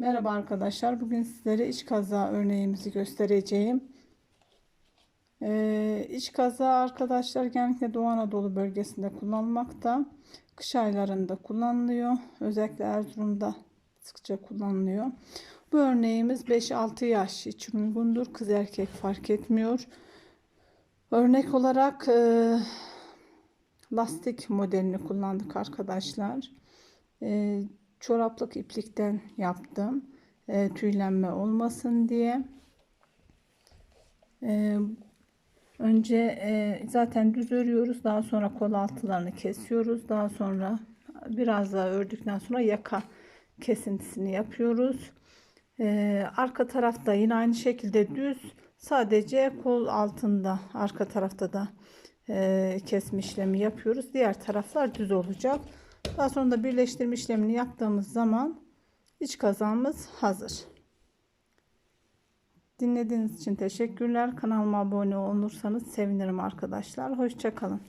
Merhaba arkadaşlar. Bugün sizlere iç kaza örneğimizi göstereceğim. Ee, iç kaza arkadaşlar genellikle Doğu Anadolu bölgesinde kullanılmakta. Kış aylarında kullanılıyor. Özellikle Erzurum'da sıkça kullanılıyor. Bu örneğimiz 5-6 yaş için uygundur. Kız erkek fark etmiyor. Örnek olarak e, lastik modelini kullandık arkadaşlar. E, çoraplık iplikten yaptım. E, tüylenme olmasın diye. E, önce e, zaten düz örüyoruz. Daha sonra kol altlarını kesiyoruz. Daha sonra biraz daha ördükten sonra yaka kesintisini yapıyoruz. E, arka tarafta yine aynı şekilde düz. Sadece kol altında arka tarafta da e, kesme işlemi yapıyoruz. Diğer taraflar düz olacak. Daha sonra da birleştirme işlemini yaptığımız zaman iç kazağımız hazır. Dinlediğiniz için teşekkürler. Kanalıma abone olursanız sevinirim arkadaşlar. Hoşçakalın.